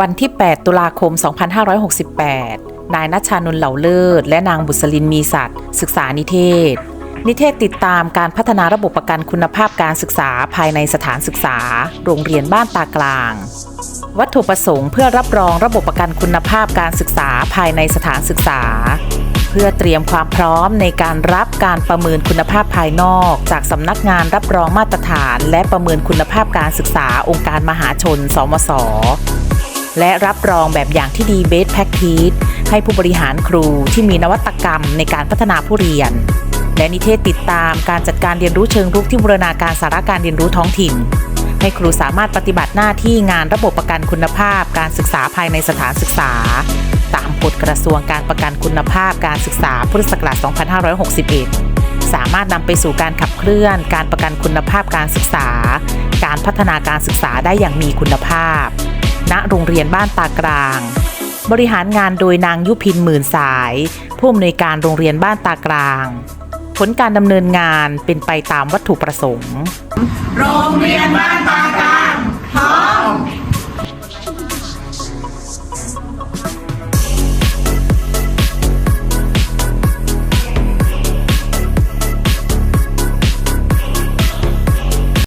วันที่ 8 ตุลาคม 2568 นายนัชชานนท์เหล่าเลิศ และนางบุษลินมีสัตว์ ศึกษานิเทศ นิเทศติดตามการพัฒนาระบบประกันคุณภาพการศึกษาภายในสถานศึกษา โรงเรียนบ้านตากลาง วัตถุประสงค์เพื่อรับรองระบบประกันคุณภาพการศึกษาภายในสถานศึกษา เพื่อเตรียมความพร้อมในการรับการประเมินคุณภาพภายนอก จากสำนักงานรับรองมาตรฐาน และประเมินคุณภาพการศึกษาองค์การมหาชน สมส และรับรองแบบอย่างที่ดี Best Practice ให้ผู้บริหารครูที่มีนวัตกรรมในการพัฒนาผู้เรียน และนิเทศติดตามการจัดการเรียนรู้เชิงรุกที่บูรณาการสาระการเรียนรู้ท้องถิ่น ให้ครูสามารถปฏิบัติหน้าที่งานระบบประกันคุณภาพ การศึกษาภายในสถานศึกษา ตามกฎกระทรวงการประกันคุณภาพ การศึกษาพุทธศักราช 2561สามารถนำไปสู่การขับเคลื่อน การประกันคุณภาพการศึกษา การพัฒนาการศึกษาได้อย่างมีคุณภาพ ณโรงเรียนบ้านตากลาง บริหารงานโดยนางยุพินหมื่นสาย ผู้อำนวยการโรงเรียนบ้านตากลาง ผลการดำเนินงานเป็นไปตามวัตถุประสงค์ โรงเรียนบ้านตากลาง